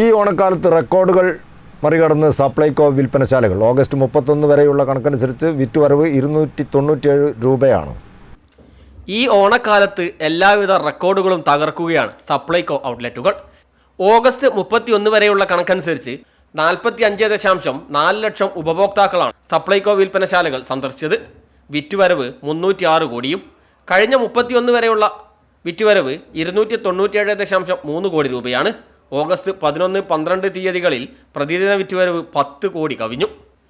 ഈ ഓണക്കാലത്ത് റെക്കോർഡുകൾ മറികടന്ന് സപ്ലൈകോ വിൽപ്പനശാലകൾ. ഓഗസ്റ്റ് മുപ്പത്തൊന്ന് വരെയുള്ള കണക്കനുസരിച്ച് വിറ്റുവരവ് ഇരുന്നൂറ്റി തൊണ്ണൂറ്റിയേഴ് രൂപയാണ്. ഈ ഓണക്കാലത്ത് എല്ലാവിധ റെക്കോർഡുകളും തകർക്കുകയാണ് സപ്ലൈകോ ഔട്ട്ലെറ്റുകൾ. ഓഗസ്റ്റ് മുപ്പത്തിയൊന്ന് വരെയുള്ള കണക്കനുസരിച്ച് നാൽപ്പത്തി അഞ്ച് ദശാംശം നാല് ലക്ഷം ഉപഭോക്താക്കളാണ് സപ്ലൈകോ വിൽപ്പനശാലകൾ സന്ദർശിച്ചത്. വിറ്റുവരവ് മുന്നൂറ്റി ആറ് കോടിയും കഴിഞ്ഞ മുപ്പത്തിയൊന്ന് വരെയുള്ള വിറ്റുവരവ് ഇരുന്നൂറ്റി തൊണ്ണൂറ്റിയേഴ് ദശാംശം മൂന്ന് കോടി രൂപയാണ്. ഓഗസ്റ്റ് പതിനൊന്ന് പന്ത്രണ്ട് തീയതികളിൽ പ്രതിദിന വിറ്റുവരവ് പത്ത് കോടി കവിഞ്ഞു.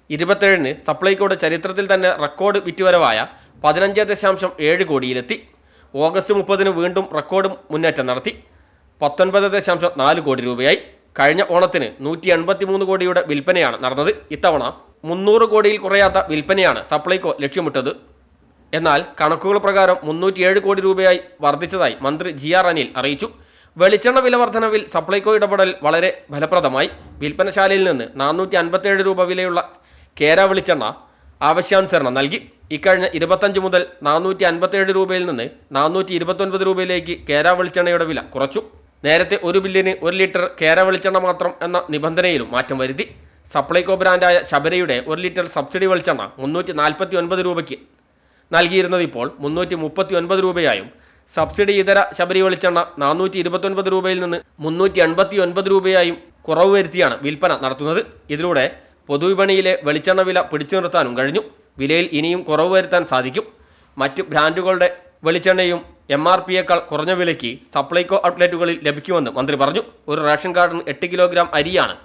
ഇരുപത്തേഴിന് സപ്ലൈകോയുടെ ചരിത്രത്തിൽ തന്നെ റെക്കോർഡ് വിറ്റുവരവായ പതിനഞ്ച് ദശാംശം ഏഴ് കോടിയിലെത്തി. ഓഗസ്റ്റ് മുപ്പതിന് വീണ്ടും റെക്കോർഡ് മുന്നേറ്റം നടത്തി. പത്തൊൻപത് ദശാംശം നാല് കോടി രൂപയായി. കഴിഞ്ഞ ഓണത്തിന് നൂറ്റി എൺപത്തി മൂന്ന് കോടിയുടെ വിൽപ്പനയാണ് നടന്നത്. ഇത്തവണ മുന്നൂറ് കോടിയിൽ കുറയാത്ത വിൽപ്പനയാണ് സപ്ലൈകോ ലക്ഷ്യമിട്ടത്. എന്നാൽ കണക്കുകൾ പ്രകാരം മുന്നൂറ്റിയേഴ് കോടി രൂപയായി വർദ്ധിച്ചതായി മന്ത്രി ജി ആർ അനിൽ അറിയിച്ചു. വെളിച്ചെണ്ണ വില വർധനവിൽ സപ്ലൈകോ ഇടപെടൽ വളരെ ഫലപ്രദമായി. വിൽപ്പനശാലയിൽ നിന്ന് നാനൂറ്റി അൻപത്തേഴ് രൂപ വിലയുള്ള കേര വെളിച്ചെണ്ണ ആവശ്യാനുസരണം നൽകി. ഇക്കഴിഞ്ഞ ഇരുപത്തഞ്ച് മുതൽ നാനൂറ്റി അൻപത്തേഴ് രൂപയിൽ നിന്ന് നാനൂറ്റി ഇരുപത്തൊൻപത് രൂപയിലേക്ക് കേര വെളിച്ചെണ്ണയുടെ വില കുറച്ചു. നേരത്തെ ഒരു ബില്ലിന് ഒരു ലിറ്റർ കേര വെളിച്ചെണ്ണ മാത്രം എന്ന നിബന്ധനയിലും മാറ്റം വരുത്തി. സപ്ലൈകോ ബ്രാൻഡായ ശബരിയുടെ ഒരു ലിറ്റർ സബ്സിഡി വെളിച്ചെണ്ണ മുന്നൂറ്റി നാൽപ്പത്തി ഒൻപത് രൂപയ്ക്ക് നൽകിയിരുന്നത് ഇപ്പോൾ മുന്നൂറ്റി മുപ്പത്തി ഒൻപത് രൂപയായും സബ്സിഡി ഇതര ശബരി വെളിച്ചെണ്ണ നാനൂറ്റി ഇരുപത്തൊൻപത് രൂപയിൽ നിന്ന് മുന്നൂറ്റി എൺപത്തി ഒൻപത് രൂപയായും കുറവ് വരുത്തിയാണ് വിൽപ്പന നടത്തുന്നത്. ഇതിലൂടെ പൊതുവിപണിയിലെ വെളിച്ചെണ്ണ വില പിടിച്ചു നിർത്താനും കഴിഞ്ഞു. വിലയിൽ ഇനിയും കുറവ് വരുത്താൻ സാധിക്കും. മറ്റ് ബ്രാൻഡുകളുടെ വെളിച്ചെണ്ണയും എം ആർ പിയേക്കാൾ കുറഞ്ഞ വിലയ്ക്ക് സപ്ലൈകോ ഔട്ട്ലെറ്റുകളിൽ ലഭിക്കുമെന്ന് മന്ത്രി പറഞ്ഞു. ഒരു റേഷൻ കാർഡിന് എട്ട് കിലോഗ്രാം അരിയാണ്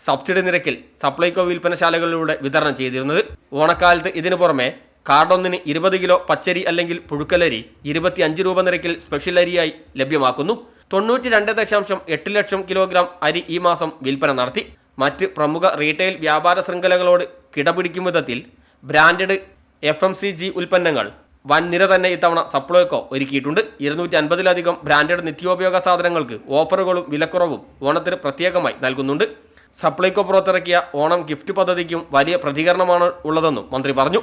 സബ്സിഡി നിരക്കിൽ സപ്ലൈകോ വിൽപ്പനശാലകളിലൂടെ വിതരണം ചെയ്തിരുന്നത്. ഓണക്കാലത്ത് ഇതിനു പുറമെ കാർഡൊന്നിന് ഇരുപത് കിലോ പച്ചരി അല്ലെങ്കിൽ പുഴുക്കലരി ഇരുപത്തി അഞ്ച് രൂപ നിരക്കിൽ സ്പെഷ്യൽ അരിയായി ലഭ്യമാക്കുന്നു. തൊണ്ണൂറ്റി രണ്ട് ദശാംശം എട്ട് ലക്ഷം കിലോഗ്രാം അരി ഈ മാസം വിൽപ്പന നടത്തി. മറ്റ് പ്രമുഖ റീറ്റെയിൽ വ്യാപാര ശൃംഖലകളോട് കിടപിടിക്കും വിധത്തിൽ branded F M C G ഉൽപ്പന്നങ്ങൾ വൻനിര തന്നെ ഇത്തവണ സപ്ലൈകോ ഒരുക്കിയിട്ടുണ്ട്. ഇരുന്നൂറ്റി അൻപതിലധികം ബ്രാൻഡഡ് നിത്യോപയോഗ സാധനങ്ങൾക്ക് ഓഫറുകളും വിലക്കുറവും ഓണത്തിന് പ്രത്യേകമായി നൽകുന്നുണ്ട്. സപ്ലൈകോ പുറത്തിറക്കിയ ഓണം ഗിഫ്റ്റ് പദ്ധതിക്കും വലിയ പ്രതികരണമാണ് ഉള്ളതെന്നും മന്ത്രി പറഞ്ഞു.